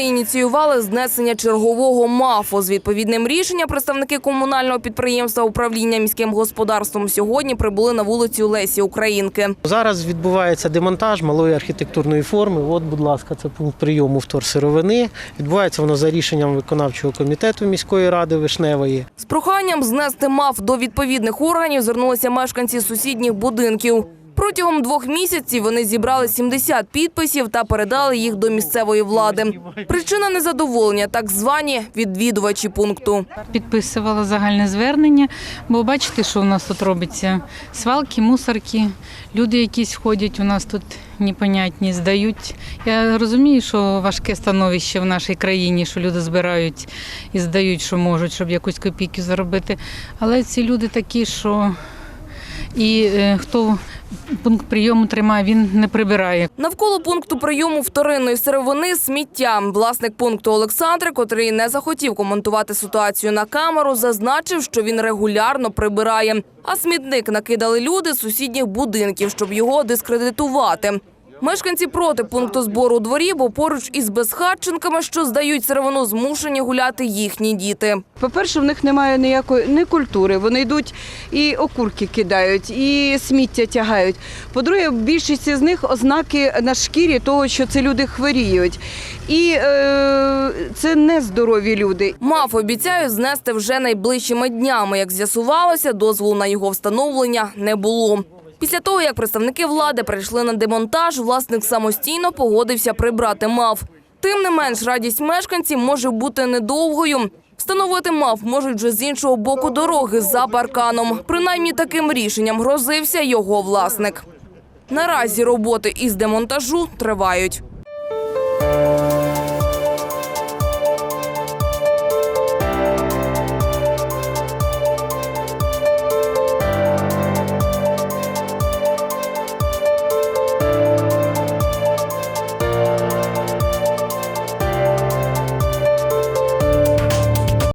ініціювали знесення чергового МАФу. З відповідним рішенням представники комунального підприємства управління міським господарством сьогодні прибули на вулицю Лесі Українки. Зараз відбувається демонтаж малої архітектурної форми. От, будь ласка, це пункт прийому вторсировини. Відбувається воно за рішенням виконавчого комітету міської ради Вишневої. З проханням знести МАФ до відповідних органів звернулися мешканці сусідніх будинків. Протягом двох місяців вони зібрали 70 підписів та передали їх до місцевої влади. Причина незадоволення – так звані відвідувачі пункту. підписувала загальне звернення, бо бачите, що у нас тут робиться. Свалки, мусорки, люди якісь ходять у нас тут непонятні, здають. Я розумію, що важке становище в нашій країні, що люди збирають і здають, що можуть, щоб якусь копійку заробити. Але ці люди такі, що і е, хто пункт прийому тримає, він не прибирає. Навколо пункту прийому вторинної сировини сміття. Власник пункту Олександр, котрий не захотів коментувати ситуацію на камеру, зазначив, що він регулярно прибирає. А смітник накидали люди з сусідніх будинків, щоб його дискредитувати. Мешканці проти пункту збору у дворі, бо поруч із безхатченками, що здають сировину, змушені гуляти їхні діти. По-перше, в них немає ніякої ні культури. Вони йдуть і окурки кидають, і сміття тягають. По-друге, більшість з них ознаки на шкірі того, що це люди хворіють. І е, це не здорові люди. МАФ обіцяють знести вже найближчими днями. Як з'ясувалося, дозволу на його встановлення не було. Після того, як представники влади прийшли на демонтаж, власник самостійно погодився прибрати МАФ. Тим не менш, радість мешканців може бути недовгою. Встановити МАФ можуть вже з іншого боку дороги за парканом. Принаймні таким рішенням грозився його власник. Наразі роботи із демонтажу тривають.